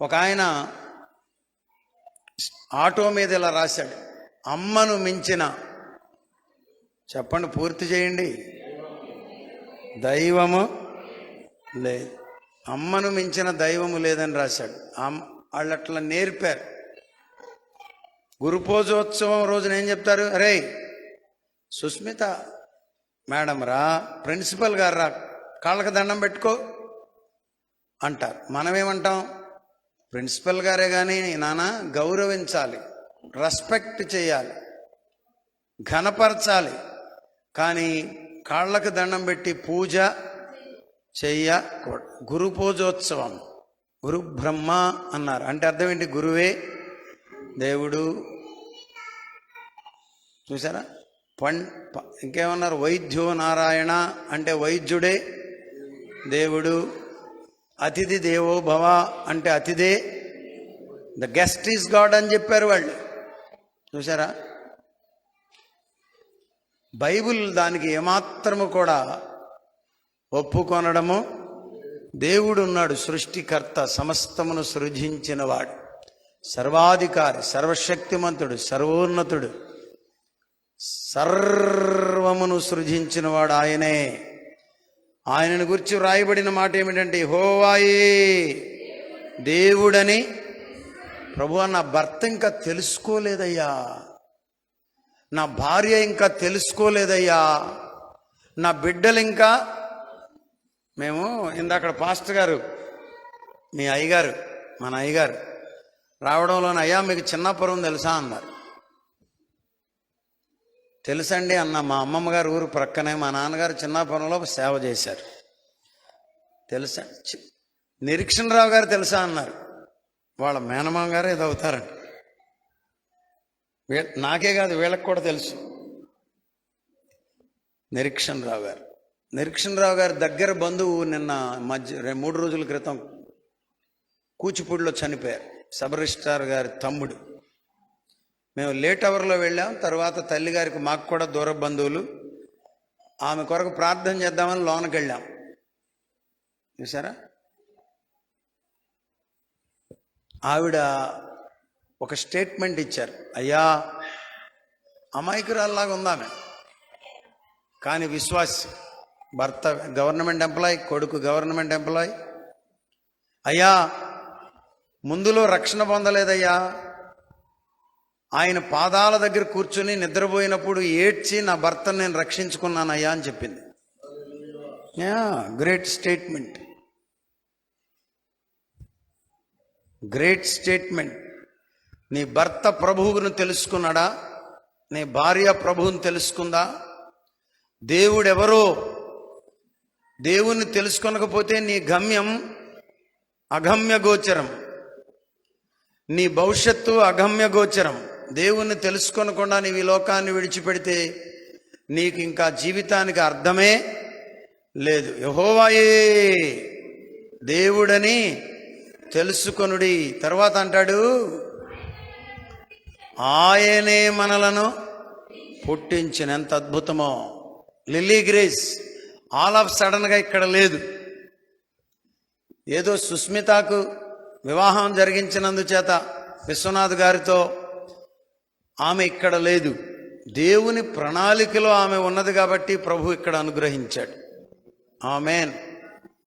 ఒక ఆయన ఆటో మీద ఇలా రాశాడు అమ్మను మించిన. చెప్పండి పూర్తి చేయండి. దైవము లేదు అమ్మను మించిన దైవము లేదని రాశాడు. వాళ్ళు అట్లా నేర్పారు. గురుపూజోత్సవం రోజున ఏం చెప్తారు? అరే సుస్మిత మేడం రా ప్రిన్సిపల్ గారు రా కాళ్ళకి దండం పెట్టుకో అంటారు. మనమేమంటాం? ప్రిన్సిపల్ గారే కానీ నాన్న గౌరవించాలి రెస్పెక్ట్ చేయాలి ఘనపరచాలి. కానీ కాళ్ళకు దండం పెట్టి పూజ చెయ్యకూడదు. గురు పూజోత్సవం. గురు బ్రహ్మ అన్నారు. అంటే అర్థం ఏంటి? గురువే దేవుడు. చూసారా పం ఇంకేమన్నారు? వైద్యో నారాయణ అంటే వైద్యుడే దేవుడు. అతిథి దేవో భవ అంటే అతిథే. ద గెస్ట్ ఈజ్ గాడ్ అని చెప్పారు వాళ్ళు. చూసారా బైబిల్ దానికి ఏమాత్రము కూడా ఒప్పుకొనడము. దేవుడు ఉన్నాడు సృష్టికర్త సమస్తమును సృజించినవాడు. సర్వాధికారి సర్వశక్తిమంతుడు సర్వోన్నతుడు. సర్వమును సృజించినవాడు ఆయనే. ఆయనను గురించి వ్రాయబడిన మాట ఏమిటంటే హోవాయే దేవుడని ప్రభు నా భర్త ఇంకా తెలుసుకోలేదయ్యా. నా భార్య ఇంకా తెలుసుకోలేదయ్యా. నా బిడ్డలు ఇంకా మేము ఇందాక పాస్టర్ గారు మీ అయ్యగారు మన అయ్యగారు రావడంలోనే అయ్యా మీకు చిన్నపురం తెలుసా అన్నారు. తెలుసండి అన్న మా అమ్మమ్మ గారు ఊరు ప్రక్కనే మా నాన్నగారు చిన్నాపురంలో సేవ చేశారు. తెలుసా? చి- నిరీక్షణరావు గారు తెలుసా అన్నారు. వాళ్ళ మేనమామ గారు ఏదో అవుతారండి. వీ- నాకే కాదు వీళ్ళకి కూడా తెలుసు. నిరీక్షణరావు గారు. నిరీక్షణరావు గారి దగ్గర బంధువు నిన్న మధ్య మూడు రోజుల క్రితం కూచిపూడిలో చనిపోయారు. సబరిస్టార్ గారి తమ్ముడు. మేము లేట్ అవర్లో వెళ్ళాం. తర్వాత తల్లిగారికి మాకు కూడా దూర బంధువులు. ఆమె కొరకు ప్రార్థన చేద్దామని లోనకి వెళ్ళాం. చూసారా ఆవిడ ఒక స్టేట్మెంట్ ఇచ్చారు. అయ్యా అమాయకురాల్లాగా ఉందామె కానీ విశ్వాసి భర్త గవర్నమెంట్ ఎంప్లాయ్ కొడుకు గవర్నమెంట్ ఎంప్లాయ్. అయ్యా ముందులో రక్షణ పొందలేదయ్యా. ఆయన పాదాల దగ్గర కూర్చుని నిద్రపోయినప్పుడు ఏడ్చి నా భర్తను నేను రక్షించుకున్నానయ్యా అని చెప్పింది. Great statement. Great statement. నీ భర్త ప్రభువును తెలుసుకున్నాడా? నీ భార్య ప్రభువుని తెలుసుకుందా? దేవుడెవరో? దేవుణ్ణి తెలుసుకొనకపోతే నీ గమ్యం అగమ్య గోచరం. నీ భవిష్యత్తు అగమ్య గోచరం. దేవుణ్ణి తెలుసుకొనకుండా నీవు ఈ లోకాన్ని విడిచిపెడితే నీకు ఇంకా జీవితానికి అర్థమే లేదు. యహోవాయే దేవుడని తెలుసుకొనుడి. తర్వాత అంటాడు ఆయనే మనలను పుట్టించిన ఎంత అద్భుతమో. లిల్లీ గ్రేస్ ఆల్ ఆఫ్ సడన్గా ఇక్కడ లేదు. ఏదో సుస్మితకు వివాహం జరిగించినందుచేత విశ్వనాథ్ గారితో ఆమె ఇక్కడ లేదు. దేవుని ప్రణాళికలో ఆమె ఉన్నది కాబట్టి ప్రభు ఇక్కడ అనుగ్రహించాడు. ఆమెన్.